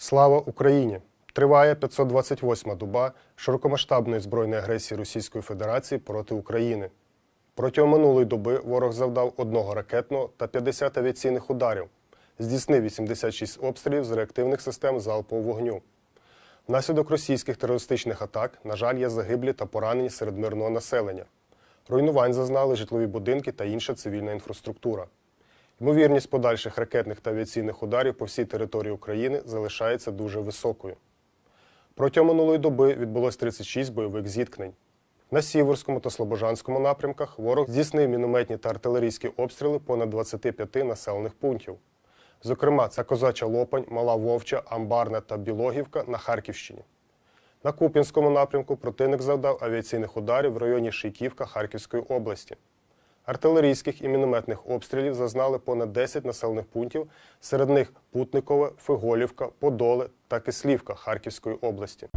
Слава Україні! Триває 528-ма доба широкомасштабної збройної агресії Російської Федерації проти України. Протягом минулої доби ворог завдав одного ракетного та 50 авіаційних ударів, здійснив 86 обстрілів з реактивних систем залпового вогню. Внаслідок російських терористичних атак, на жаль, є загиблі та поранені серед мирного населення. Руйнувань зазнали житлові будинки та інша цивільна інфраструктура. Ймовірність подальших ракетних та авіаційних ударів по всій території України залишається дуже високою. Протягом минулої доби відбулось 36 бойових зіткнень. На Сіверському та Слобожанському напрямках ворог здійснив мінометні та артилерійські обстріли понад 25 населених пунктів. Зокрема, це Козача Лопань, Мала Вовча, Амбарна та Білогівка на Харківщині. На Куп'янському напрямку противник завдав авіаційних ударів в районі Шийківка Харківської області. Артилерійських і мінометних обстрілів зазнали понад 10 населених пунктів, серед них Путникове, Фиголівка, Подоле та Кислівка Харківської області.